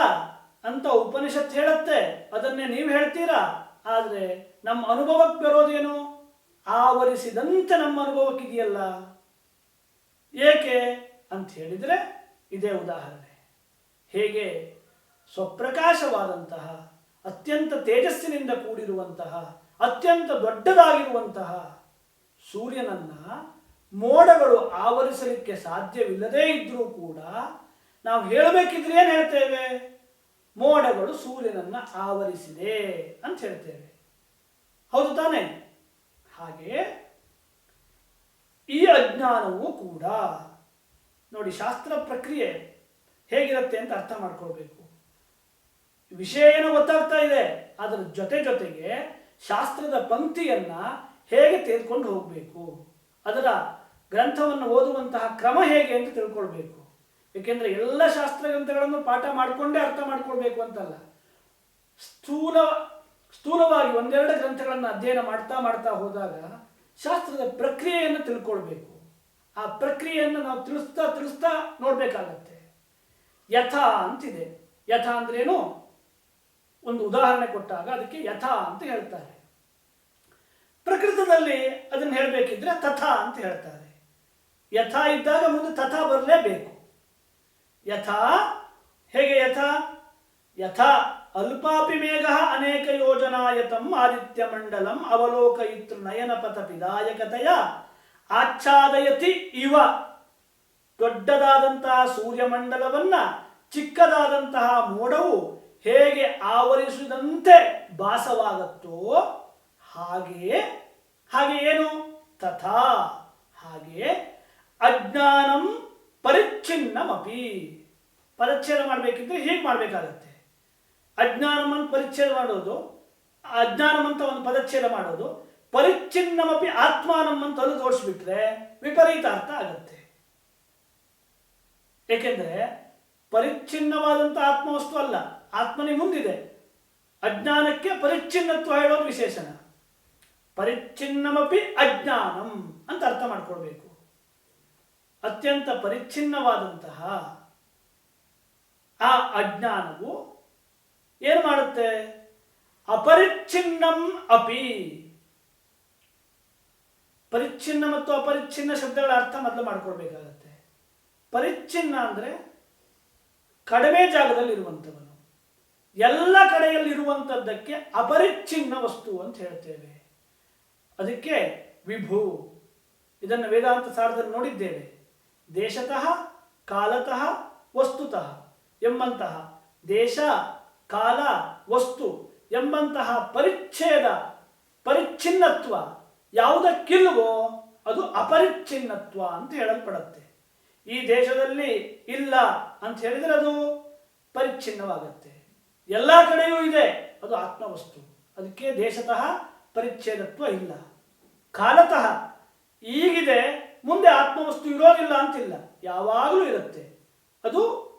ಅಂತ ಉಪನಿಷತ್ ಹೇಳುತ್ತೆ. ಅದನ್ನೇ ನೀವು ಹೇಳ್ತೀರಾ? ಆದರೆ ನಮ್ಮ ಅನುಭವಕ್ಕೆ ಬರೋದೇನು? ಆವರಿಸಿದಂತೆ ನಮ್ಮ ಅನುಭವಕ್ಕಿದೆಯಲ್ಲ ಏಕೆ ಅಂತ ಹೇಳಿದರೆ ಇದೇ ಉದಾಹರಣೆ. ಹೇಗೆ? ಸ್ವಪ್ರಕಾಶವಾದಂತಹ, ಅತ್ಯಂತ ತೇಜಸ್ಸಿನಿಂದ ಕೂಡಿರುವಂತಹ ಅತ್ಯಂತ ದೊಡ್ಡದಾಗಿರುವಂತಹ ಸೂರ್ಯನನ್ನ ಮೋಡಗಳು ಆವರಿಸಲಿಕ್ಕೆ ಸಾಧ್ಯವಿಲ್ಲದೇ ಇದ್ರೂ ಕೂಡ ನಾವು ಹೇಳಬೇಕಿದ್ರೆ ಏನು ಹೇಳ್ತೇವೆ? ಮೋಡಗಳು ಸೂರ್ಯನನ್ನ ಆವರಿಸಿದೆ ಅಂತ ಹೇಳ್ತೇವೆ. ಹೌದು ತಾನೆ? ಹಾಗೆ ಈ ಅಜ್ಞಾನವೂ ಕೂಡ ನೋಡಿ ಶಾಸ್ತ್ರ ಪ್ರಕ್ರಿಯೆ ಹೇಗಿರುತ್ತೆ ಅಂತ ಅರ್ಥ ಮಾಡ್ಕೊಳ್ಬೇಕು. ವಿಷಯ ಏನೋ ಗೊತ್ತಾಗ್ತಾ ಇದೆ, ಅದರ ಜೊತೆ ಜೊತೆಗೆ ಶಾಸ್ತ್ರದ ಪಂಕ್ತಿಯನ್ನು ಹೇಗೆ ತೆಗೆದುಕೊಂಡು ಹೋಗಬೇಕು? ಅದರ ಗ್ರಂಥವನ್ನು ಓದುವಂತಹ ಕ್ರಮ ಹೇಗೆ ಅಂತ ತಿಳ್ಕೊಳ್ಬೇಕು. ಏಕೆಂದರೆ ಎಲ್ಲ ಶಾಸ್ತ್ರ ಗ್ರಂಥಗಳನ್ನು ಪಾಠ ಮಾಡಿಕೊಂಡೇ ಅರ್ಥ ಮಾಡ್ಕೊಳ್ಬೇಕು ಅಂತಲ್ಲ. ಸ್ಥೂಲ, ಸ್ಥೂಲವಾಗಿ ಒಂದೆರಡು ಗ್ರಂಥಗಳನ್ನು ಅಧ್ಯಯನ ಮಾಡ್ತಾ ಮಾಡ್ತಾ ಹೋದಾಗ ಶಾಸ್ತ್ರದ ಪ್ರಕ್ರಿಯೆಯನ್ನು ತಿಳ್ಕೊಳ್ಬೇಕು. ಆ ಪ್ರಕ್ರಿಯೆಯನ್ನು ನಾವು ತಿಳಿಸ್ತಾ ತಿಳಿಸ್ತಾ ನೋಡಬೇಕಾಗತ್ತೆ. ಯಥ ಅಂತಿದೆ. ಯಥಾ ಅಂದ್ರೇನು? ಒಂದು ಉದಾಹರಣೆ ಕೊಟ್ಟಾಗ ಅದಕ್ಕೆ ಯಥಾ ಅಂತ ಹೇಳ್ತಾರೆ. ಪ್ರಕೃತದಲ್ಲಿ ಅದನ್ನು ಹೇಳಬೇಕಿದ್ರೆ ತಥಾ ಅಂತ ಹೇಳ್ತಾರೆ. ಯಥಾ ಇದ್ದಾಗ ಮುಂದೆ ತಥಾ ಬರಲೇಬೇಕು. ಯಥಾ, ಹೇಗೆ ಯಥಾ? ಯಥಾ, ಅಲ್ಪಾಪಿ ಮೇಘ ಅನೇಕ ಯೋಜನಾಯತಂ ಆದಿತ್ಯ ಮಂಡಲಂ ಅವಲೋಕಯಿತೃ ನಯನಪಥ ಪಿದಾಯಕತೆಯ ಆಚ್ಛಾದಯತಿ ಇವ. ದೊಡ್ಡದಾದಂತಹ ಸೂರ್ಯಮಂಡಲವನ್ನ ಚಿಕ್ಕದಾದಂತಹ ಮೋಡವು ಹೇಗೆ ಆವರಿಸಿದಂತೆ ಭಾಸವಾಗತ್ತೋ ಹಾಗೆಯೇ ಹಾಗೆ ಏನು? ತಥಾ, ಹಾಗೆ ಅಜ್ಞಾನಂ ಪರಿಚ್ಛಿನ್ನಮಪಿ. ಪರಿಚ್ಛೇದ ಮಾಡಬೇಕಿದ್ರೆ ಹೀಗೆ ಮಾಡಬೇಕಾಗತ್ತೆ. ಅಜ್ಞಾನಮನ್ ಪರಿಚ್ಛೇದ ಮಾಡೋದು, ಅಜ್ಞಾನಮಂತ ಒಂದು ಪದಚ್ಛೇದ ಮಾಡೋದು, ಪರಿಚ್ಛಿನ್ನಮಪಿ ಆತ್ಮಾನಂ ಅಂತ ಅಲ್ಲಿ ತೋರಿಸ್ಬಿಟ್ರೆ ವಿಪರೀತ ಅರ್ಥ ಆಗತ್ತೆ. ಏಕೆಂದರೆ ಪರಿಚ್ಛಿನ್ನವಾದಂಥ ಆತ್ಮವಸ್ತು ಅಲ್ಲ. ಆತ್ಮನೇ ಮುಂದಿದೆ. ಅಜ್ಞಾನಕ್ಕೆ ಪರಿಚ್ಛಿನ್ನತ್ವ ಹೇಳೋದು ವಿಶೇಷಣ ಪರಿಚ್ಛಿನ್ನಮಪಿ ಅಜ್ಞಾನಂ ಅಂತ ಅರ್ಥ ಮಾಡ್ಕೊಳ್ಬೇಕು. ಅತ್ಯಂತ ಪರಿಚ್ಛಿನ್ನವಾದಂತಹ ಆ ಅಜ್ಞಾನವು ಏನು ಮಾಡುತ್ತೆ? ಅಪರಿಚ್ಛಿನ್ನಂ ಅಪಿ. ಪರಿಚ್ಛಿನ್ನ ಮತ್ತು ಅಪರಿಚ್ಛಿನ್ನ ಶಬ್ದಗಳ ಅರ್ಥ ಮೊದಲು ಮಾಡ್ಕೊಳ್ಬೇಕಾಗತ್ತೆ. ಪರಿಚ್ಛಿನ್ನ ಅಂದರೆ ಕಡಿಮೆ ಜಾಗದಲ್ಲಿ ಇರುವಂಥವನು ಎಲ್ಲ ಕಡೆಯಲ್ಲಿರುವಂಥದ್ದಕ್ಕೆ ಅಪರಿಚ್ಛಿನ್ನ ವಸ್ತು ಅಂತ ಹೇಳ್ತೇವೆ. ಅದಕ್ಕೆ ವಿಭು, ಇದನ್ನು ವೇದಾಂತ ಸಾರದಲ್ಲಿ ನೋಡಿದ್ದೇವೆ. ದೇಶತಃ, ಕಾಲತಃ, ವಸ್ತುತಃ ಎಂಬಂತಹ ದೇಶ, ಕಾಲ, ವಸ್ತು ಎಂಬಂತಹ ಪರಿಚ್ಛೇದ, ಪರಿಚ್ಛಿನ್ನತ್ವ ಯಾವುದಕ್ಕಿಲ್ವೋ ಅದು ಅಪರಿಚ್ಛಿನ್ನತ್ವ ಅಂತ ಹೇಳಲ್ಪಡುತ್ತೆ. ಈ ದೇಶದಲ್ಲಿ ಇಲ್ಲ ಅಂತ ಹೇಳಿದರೆ ಅದು ಪರಿಚ್ಛಿನ್ನವಾಗತ್ತೆ. ಎಲ್ಲ ಕಡೆಯೂ ಇದೆ. ಅದು ಆತ್ಮವಸ್ತು. ಅದಕ್ಕೆ ದೇಶತಃ ಪರಿಚ್ಛೇದತ್ವ ಇಲ್ಲ. ಕಾಲತಃ ಈಗಿದೆ, ಮುಂದೆ ಆತ್ಮವಸ್ತು ಇರೋದಿಲ್ಲ ಅಂತಿಲ್ಲ. ಯಾವಾಗಲೂ ಇರುತ್ತೆ. ಅದು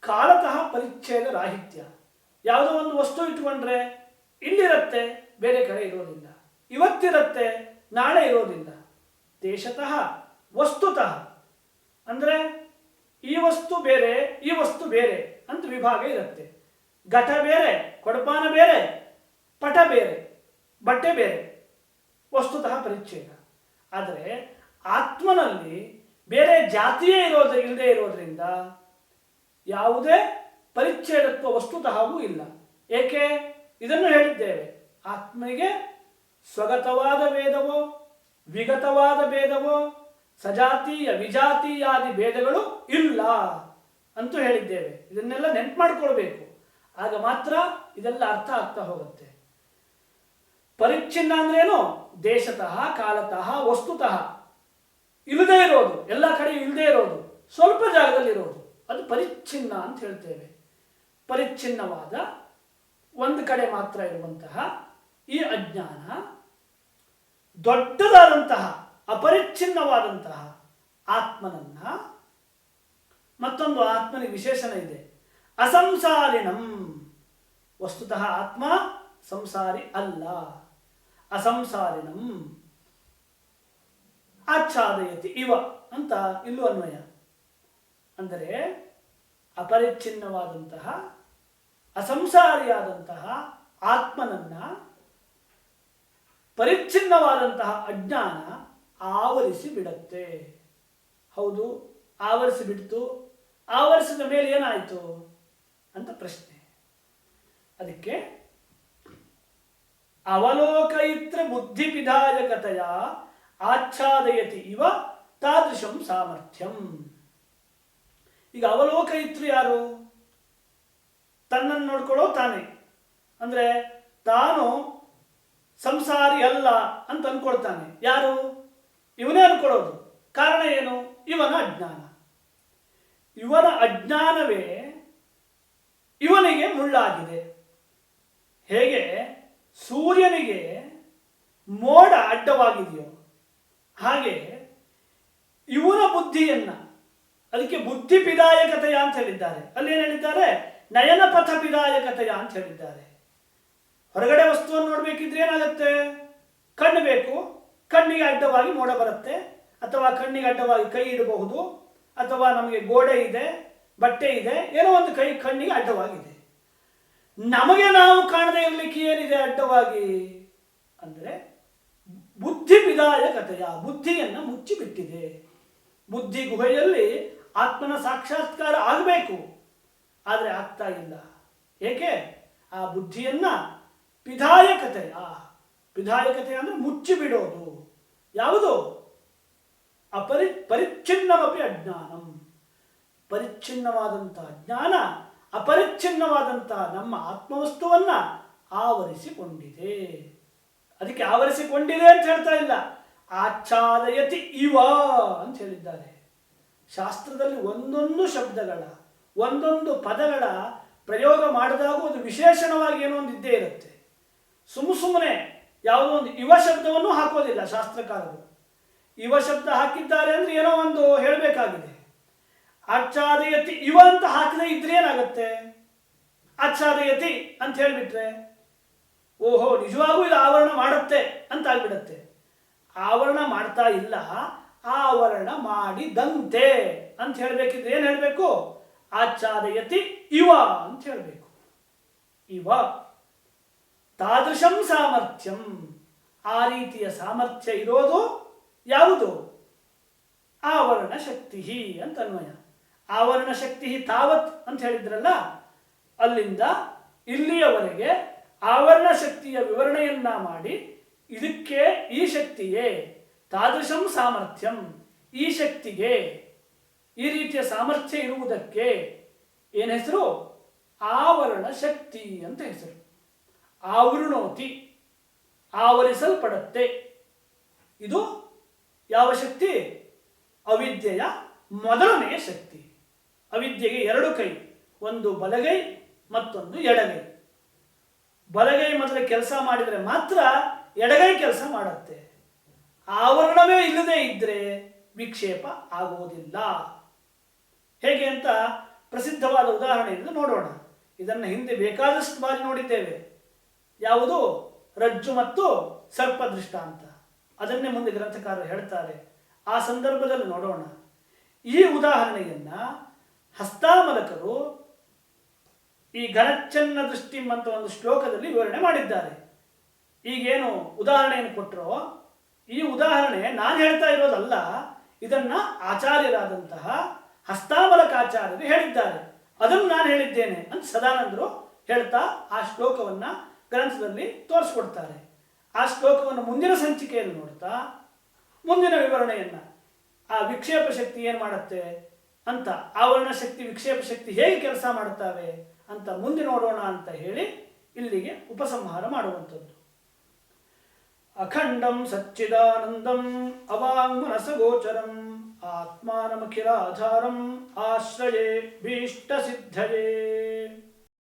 ಕಾಲತಃ ಪರಿಚ್ಛೇದ ರಾಹಿತ್ಯ. ಯಾವುದೋ ಒಂದು ವಸ್ತು ಇಟ್ಕೊಂಡ್ರೆ ಇಲ್ಲಿರುತ್ತೆ, ಬೇರೆ ಕಡೆ ಇರೋದಿಲ್ಲ. ಇವತ್ತಿರುತ್ತೆ, ನಾಳೆ ಇರೋದಿಲ್ಲ. ದೇಶತಃ, ವಸ್ತುತಃ. ಅಂದರೆ ಈ ವಸ್ತು ಬೇರೆ, ಈ ವಸ್ತು ಬೇರೆ ಅಂತ ವಿಭಾಗ ಇರುತ್ತೆ. ಘಟ ಬೇರೆ, ಕೊಡಪಾನ ಬೇರೆ ಪಟ ಬೇರೆ, ಬಟ್ಟೆ ಬೇರೆ, ವಸ್ತುತಃ ಪರಿಚ್ಛೇದ. ಆದರೆ ಆತ್ಮನಲ್ಲಿ ಬೇರೆ ಜಾತಿಯೇ ಇರೋದ್ರ ಇಲ್ಲದೆ ಇರೋದ್ರಿಂದ ಯಾವುದೇ ಪರಿಚ್ಛೇದತ್ವ ವಸ್ತುತಃವೂ ಇಲ್ಲ. ಏಕೆ? ಇದನ್ನು ಹೇಳಿದ್ದೇವೆ. ಆತ್ಮನಿಗೆ ಸ್ವಗತವಾದ ಭೇದವೋ, ವಿಗತವಾದ ಭೇದವೋ, ಸಜಾತೀಯ, ವಿಜಾತೀಯಾದಿ ಭೇದಗಳು ಇಲ್ಲ ಅಂತೂ ಹೇಳಿದ್ದೇವೆ. ಇದನ್ನೆಲ್ಲ ನೆನ್ಪು ಮಾಡ್ಕೊಳ್ಬೇಕು. ಆಗ ಮಾತ್ರ ಇದೆಲ್ಲ ಅರ್ಥ ಆಗ್ತಾ ಹೋಗುತ್ತೆ. ಪರಿಚ್ಛಿನ್ನ ಅಂದ್ರೇನು ದೇಶತಃ, ಕಾಲತಃ, ವಸ್ತುತಃ. ಇಲ್ಲದೇ ಇರೋದು. ಎಲ್ಲ ಕಡೆ ಇಲ್ಲದೆ ಇರೋದು. ಸ್ವಲ್ಪ ಜಾಗದಲ್ಲಿ ಇರೋದು. ಅದು ಪರಿಚ್ಛಿನ್ನ ಅಂತ ಹೇಳ್ತೇವೆ. ಪರಿಚ್ಛಿನ್ನವಾದ ಒಂದು ಕಡೆ ಮಾತ್ರ ಇರುವಂತಹ ಈ ಅಜ್ಞಾನ, ದೊಡ್ಡದಾದಂತಹ, ಅಪರಿಚ್ಛಿನ್ನವಾದಂತಹ ಆತ್ಮನನ್ನ ಮತ್ತೊಂದು ಆತ್ಮನಿಗೆ ವಿಶೇಷಣ ಇದೆ. ಅಸಂಸಾರಿಣಂ ವಸ್ತುತಃ ಆತ್ಮ, ಸಂಸಾರಿ ಅಲ್ಲ. ಅಸಂಸಾರಿಣಂ ಆಚ್ಛಾದಯತಿ ಇವ ಅಂತ ಇಲ್ಲೂ ಅನ್ವಯ. ಅಂದರೆ ಅಪರಿಚ್ಛಿನ್ನವಾದಂತಹ, ಅಸಂಸಾರಿಯಾದಂತಹ ಆತ್ಮನನ್ನ ಪರಿಚ್ಛಿನ್ನವಾದಂತಹ ಅಜ್ಞಾನ ಆವರಿಸಿ ಬಿಡತ್ತೆ. ಹೌದು, ಆವರಿಸಿ ಬಿಡ್ತು. ಆವರಿಸಿದ ಮೇಲೆ ಏನಾಯಿತು? ಅಂತ ಪ್ರಶ್ನೆ. ಅದಕ್ಕೆ, ಅವಲೋಕಯಿತ್ರ ಬುದ್ಧಿವಿಧಾಯಕತೆಯ ಆಚ್ಛಾದಯತಿ ಇವ ತಾದೃಶಂ ಸಾಮರ್ಥ್ಯಂ. ಈಗ ಅವಲೋಕಯಿತ್ರು ಯಾರು? ತನ್ನನ್ನು ನೋಡ್ಕೊಳ್ಳೋ ತಾನೇ. ಅಂದ್ರೆ ತಾನು ಸಂಸಾರಿ ಅಲ್ಲ ಅಂತ ಅನ್ಕೊಳ್ತಾನೆ. ಯಾರು? ಇವನೇ ಅನ್ಕೊಳ್ಳೋದು. ಕಾರಣ ಏನು? ಇವನ ಅಜ್ಞಾನ. ಇವನ ಅಜ್ಞಾನವೇ ಇವನಿಗೆ ಮುಳ್ಳಾಗಿದೆ. ಹೇಗೆ? ಸೂರ್ಯನಿಗೆ ಮೋಡ ಅಡ್ಡವಾಗಿದೆಯೋ ಹಾಗೆ ಇವನ ಬುದ್ಧಿಯನ್ನ, ಅದಕ್ಕೆ ಬುದ್ಧಿ ಪಿದಾಯಕತೆಯ ಅಂತ ಹೇಳಿದ್ದಾರೆ. ಅಲ್ಲಿ ಏನು ಹೇಳಿದ್ದಾರೆ? ನಯನ ಪಥ ಪಿದಾಯಕತೆಯ ಅಂತ ಹೇಳಿದ್ದಾರೆ. ಹೊರಗಡೆ ವಸ್ತುವನ್ನು ನೋಡಬೇಕಿದ್ರೆ ಏನಾಗುತ್ತೆ? ಕಣ್ಣು ಬೇಕು. ಕಣ್ಣಿಗೆ ಅಡ್ಡವಾಗಿ ಮೋಡ ಬರುತ್ತೆ. ಅಥವಾ ಕಣ್ಣಿಗೆ ಅಡ್ಡವಾಗಿ ಕೈ ಇಡಬಹುದು. ಅಥವಾ ನಮಗೆ ಗೋಡೆ ಇದೆ. ಬಟ್ಟೆ ಇದೆ, ಏನೋ ಒಂದು ಕೈ ಕಣ್ಣಿಗೆ ಅಡ್ಡವಾಗಿದೆ. ನಮಗೆ ನಾವು ಕಾಣದೇ ಇರಲಿಕ್ಕೆ ಏನಿದೆ ಅಡ್ಡವಾಗಿ? ಅಂದರೆ ಬುದ್ಧಿ ವಿಧಾಯಕತೆಯ ಬುದ್ಧಿಯನ್ನು ಮುಚ್ಚಿಬಿಟ್ಟಿದೆ. ಬುದ್ಧಿ ಗುಹೆಯಲ್ಲಿ ಆತ್ಮನ ಸಾಕ್ಷಾತ್ಕಾರ ಆಗಬೇಕು. ಆದರೆ ಆಗ್ತಾ ಇಲ್ಲ. ಏಕೆ? ಆ ಬುದ್ಧಿಯನ್ನ ಪಿಧಾಯಕತೆಯ ಪಿಧಾಯಕತೆ ಅಂದರೆ ಮುಚ್ಚಿಬಿಡೋದು. ಯಾವುದು? ಅಪರಿ ಪರಿಚ್ಛಿನ್ನವಪಿ ಅಜ್ಞಾನಂ. ಪರಿಚ್ಛಿನ್ನವಾದಂತಹ ಜ್ಞಾನ, ಅಪರಿಚ್ಛಿನ್ನವಾದಂತಹ ನಮ್ಮ ಆತ್ಮವಸ್ತುವನ್ನ ಆವರಿಸಿಕೊಂಡಿದೆ. ಅದಕ್ಕೆ ಆವರಿಸಿಕೊಂಡಿದೆ ಅಂತ ಹೇಳ್ತಾ ಇಲ್ಲ. ಆಚ್ಛಾದಯತಿ ಇವ ಅಂತ ಹೇಳಿದ್ದಾರೆ. ಶಾಸ್ತ್ರದಲ್ಲಿ ಒಂದೊಂದು ಶಬ್ದಗಳ, ಒಂದೊಂದು ಪದಗಳ ಪ್ರಯೋಗ ಮಾಡಿದಾಗ ಒಂದು ವಿಶೇಷಣವಾಗಿ ಏನೋ ಒಂದು ಇದ್ದೇ ಇರುತ್ತೆ. ಸುಮ್ಮ ಸುಮ್ಮನೆ ಯಾವುದೋ ಒಂದು ಇವ ಶಬ್ದವನ್ನು ಹಾಕೋದಿಲ್ಲ ಶಾಸ್ತ್ರಕಾರರು. ಇವ ಶಬ್ದ ಹಾಕಿದ್ದಾರೆ ಅಂದ್ರೆ ಏನೋ ಒಂದು ಹೇಳಬೇಕಾಗಿದೆ. ಆಚ್ಛಾದಯತಿ ಇವ ಅಂತ ಹಾಕದೆ ಇದ್ರೆ ಏನಾಗುತ್ತೆ? ಆಚ್ಛಾದಯತಿ ಅಂತ ಹೇಳಿಬಿಟ್ರೆ, ಓಹೋ, ನಿಜವಾಗೂ ಇದು ಆವರಣ ಮಾಡುತ್ತೆ ಅಂತ ಆಗ್ಬಿಡತ್ತೆ ಆವರಣ ಮಾಡ್ತಾ ಇಲ್ಲ, ಆವರಣ ಮಾಡಿದಂತೆ ಅಂತ ಹೇಳಬೇಕಿದ್ರೆ ಏನು ಹೇಳಬೇಕು? ಆಚ್ಛಾದಯತಿ ಇವ ಅಂತ ಹೇಳಬೇಕು. ಇವ ತಾದೃಶಂ ಸಾಮರ್ಥ್ಯಂ. ಆ ರೀತಿಯ ಸಾಮರ್ಥ್ಯ ಇರೋದು ಯಾವುದು? ಆವರಣ ಶಕ್ತಿ ಅಂತ ಅನ್ವಯ. ಆವರಣ ಶಕ್ತಿ ತಾವತ್ ಅಂತ ಹೇಳಿದ್ರಲ್ಲ, ಅಲ್ಲಿಂದ ಇಲ್ಲಿಯವರೆಗೆ ಆವರಣ ಶಕ್ತಿಯ ವಿವರಣೆಯನ್ನ ಮಾಡಿ, ಇದಕ್ಕೆ ಈ ಶಕ್ತಿಯೇ ತಾದೃಶಂ ಸಾಮರ್ಥ್ಯಂ, ಈ ಶಕ್ತಿಗೆ ಈ ರೀತಿಯ ಸಾಮರ್ಥ್ಯ ಇರುವುದಕ್ಕೆ ಏನು ಹೆಸರು? ಆವರಣ ಶಕ್ತಿ ಅಂತ ಹೆಸರು. ಆವೃಣೋತಿ, ಆವರಿಸಲ್ಪಡುತ್ತೆ. ಇದು ಯಾವ ಶಕ್ತಿ? ಅವಿದ್ಯೆಯ ಮೊದಲನೆಯ ಶಕ್ತಿ. ಅವಿದ್ಯೆಗೆ ಎರಡು ಕೈ, ಒಂದು ಬಲಗೈ ಮತ್ತೊಂದು ಎಡಗೈ. ಬಲಗೈ ಮೊದಲು ಕೆಲಸ ಮಾಡಿದರೆ ಮಾತ್ರ ಎಡಗೈ ಕೆಲಸ ಮಾಡುತ್ತೆ. ಆವರಣವೇ ಇಲ್ಲದೆ ಇದ್ದರೆ ವಿಕ್ಷೇಪ ಆಗುವುದಿಲ್ಲ. ಹೇಗೆ ಅಂತ ಪ್ರಸಿದ್ಧವಾದ ಉದಾಹರಣೆಯನ್ನು ನೋಡೋಣ. ಇದನ್ನು ಹಿಂದೆ ಬೇಕಾದಷ್ಟು ಬಾರಿ ನೋಡಿದ್ದೇವೆ. ಯಾವುದು? ರಜ್ಜು ಮತ್ತು ಸರ್ಪ ದೃಷ್ಟಾಂತ ಅದನ್ನೇ ಮುಂದೆ ಗ್ರಂಥಕಾರರು ಹೇಳ್ತಾರೆ. ಆ ಸಂದರ್ಭದಲ್ಲಿ ನೋಡೋಣ. ಈ ಉದಾಹರಣೆಯನ್ನ ಹಸ್ತಾಮಲಕರು ಈ ಘನಚ್ಚನ್ನ ದೃಷ್ಟಿ ಅಂತ ಒಂದು ಶ್ಲೋಕದಲ್ಲಿ ವಿವರಣೆ ಮಾಡಿದ್ದಾರೆ. ಈಗೇನು ಉದಾಹರಣೆಯನ್ನು ಕೊಟ್ಟರೋ ಈ ಉದಾಹರಣೆ ನಾನು ಹೇಳ್ತಾ ಇರೋದಲ್ಲ, ಇದನ್ನ ಆಚಾರ್ಯರಾದಂತಹ ಹಸ್ತಾಮಲಕಾಚಾರ್ಯರು ಹೇಳಿದ್ದಾರೆ. ಅದನ್ನು ನಾನು ಹೇಳಿದ್ದೇನೆ ಅಂತ ಸದಾನಂದರು ಹೇಳ್ತಾ ಆ ಶ್ಲೋಕವನ್ನ ಗ್ರಂಥದಲ್ಲಿ ತೋರಿಸ್ಕೊಡ್ತಾರೆ. ಆ ಶ್ಲೋಕವನ್ನು ಮುಂದಿನ ಸಂಚಿಕೆಯನ್ನು ನೋಡ್ತಾ, ಮುಂದಿನ ವಿವರಣೆಯನ್ನ, ಆ ವಿಕ್ಷೇಪ ಶಕ್ತಿ ಏನು ಮಾಡುತ್ತೆ? ಅಂತ ಆವರಣ ಶಕ್ತಿ, ವಿಕ್ಷೇಪ ಶಕ್ತಿ ಹೇಗೆ ಕೆಲಸ ಮಾಡುತ್ತವೆ ಅಂತ ಮುಂದೆ ನೋಡೋಣ ಅಂತ ಹೇಳಿ ಇಲ್ಲಿಗೆ ಉಪಸಂಹಾರ ಮಾಡುವಂಥದ್ದು. ಅಖಂಡಂ ಸಚ್ಚಿದಾನಂದಂ ಅವಾಂಗ್ಮನಸಗೋಚರಂ ಆತ್ಮಾನಮಖಿಲಾಧಾರಂ ಆಶ್ರಯೇ ಭೀಷ್ಟ ಸಿದ್ಧಯೇ